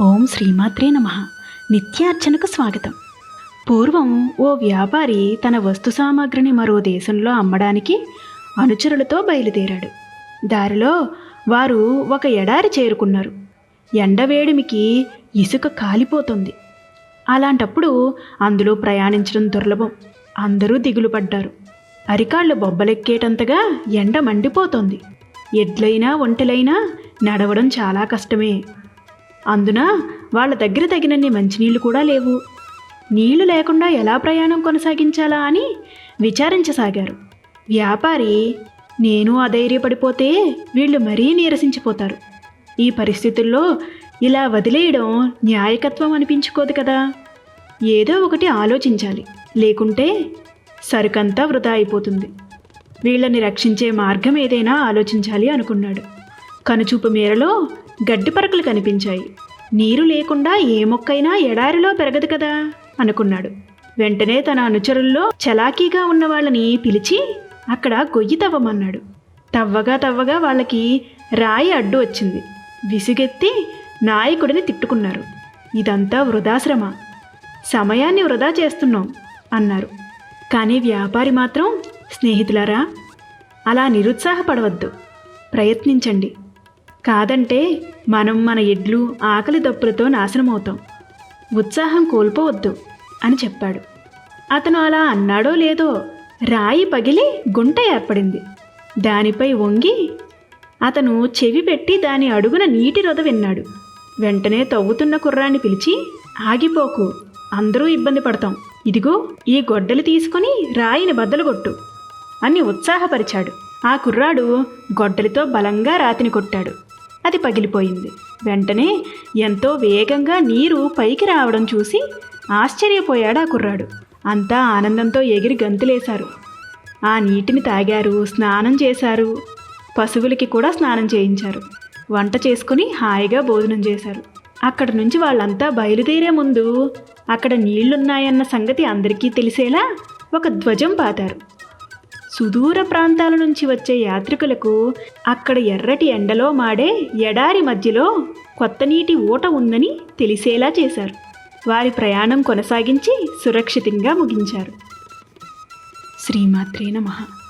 ఓం శ్రీమాత్రే నమ. నిత్యార్చనకు స్వాగతం. పూర్వం ఓ వ్యాపారి తన వస్తు సామాగ్రిని మరో దేశంలో అమ్మడానికి అనుచరులతో బయలుదేరాడు. దారిలో వారు ఒక ఎడారి చేరుకున్నారు. ఎండవేడిమికి ఇసుక కాలిపోతుంది. అలాంటప్పుడు అందులో ప్రయాణించడం దుర్లభం. అందరూ దిగులు పడ్డారు. అరికాళ్ళు బొబ్బలెక్కేటంతగా ఎండ మండిపోతోంది. ఎడ్లైనా ఒంటెలైనా నడవడం చాలా కష్టమే. అందున వాళ్ళ దగ్గర తగినన్ని మంచినీళ్ళు కూడా లేవు. నీళ్ళు లేకుండా ఎలా ప్రయాణం కొనసాగించాలా అని విచారించసాగారు. వ్యాపారి నేను అధైర్యపడిపోతే వీళ్ళు మరీ నీరసించిపోతారు. ఈ పరిస్థితుల్లో ఇలా వదిలేయడం న్యాయకత్వం అనిపించుకోదు కదా. ఏదో ఒకటి ఆలోచించాలి. లేకుంటే సరుకంతా వృధా అయిపోతుంది. వీళ్ళని రక్షించే మార్గం ఏదైనా ఆలోచించాలి అనుకున్నాడు. కనుచూపు మేరలో గడ్డిపరకలు కనిపించాయి. నీరు లేకుండా ఏ మొక్కైనా ఎడారిలో పెరగదు కదా? అనుకున్నాడు. వెంటనే తన అనుచరుల్లో చలాకీగా ఉన్న వాళ్ళని పిలిచి అక్కడ గొయ్యి తవ్వమన్నాడు. తవ్వగా తవ్వగా వాళ్ళకి రాయి అడ్డు వచ్చింది. విసుగెత్తి నాయకుడిని తిట్టుకున్నారు. ఇదంతా వృధాశ్రమ. సమయాన్ని వృధా చేస్తున్నాం అన్నారు. కానీ వ్యాపారి మాత్రం స్నేహితులారా అలా నిరుత్సాహపడవద్దు. ప్రయత్నించండి. కాదంటే మనం మన ఎడ్లు ఆకలి దప్పులతో నాశనమవుతాం. ఉత్సాహం కోల్పోవద్దు అని చెప్పాడు. అతను అలా అన్నాడో లేదో రాయి పగిలి గుంట ఏర్పడింది. దానిపై వంగి అతను చెవి పెట్టి దాని అడుగున నీటి రొద విన్నాడు. వెంటనే తవ్వుతున్న కుర్రాన్ని పిలిచి ఆగిపోకు అందరూ ఇబ్బంది పడతాం. ఇదిగో ఈ గొడ్డలు తీసుకొని రాయిని బద్దలుగొట్టు అని ఉత్సాహపరిచాడు. ఆ కుర్రాడు గొడ్డలితో బలంగా రాతిని కొట్టాడు. అది పగిలిపోయింది. వెంటనే ఎంతో వేగంగా నీరు పైకి రావడం చూసి ఆశ్చర్యపోయాడు ఆ కుర్రాడు. అంతా ఆనందంతో ఎగిరి గంతులేశారు. ఆ నీటిని తాగారు స్నానం చేశారు. పశువులకి కూడా స్నానం చేయించారు. వంట చేసుకుని హాయిగా భోజనం చేశారు. అక్కడ నుంచి వాళ్ళంతా బయలుదేరే ముందు అక్కడ నీళ్ళున్నాయన్న సంగతి అందరికీ తెలిసేలా ఒక ధ్వజం పాతారు. సుదూర ప్రాంతాల నుంచి వచ్చే యాత్రికులకు అక్కడ ఎర్రటి ఎండలో మాడే ఎడారి మధ్యలో కొత్త నీటి ఊట ఉందని తెలిసేలా చేశారు. వారి ప్రయాణం కొనసాగించి సురక్షితంగా ముగించారు. శ్రీమాత్రే నమః.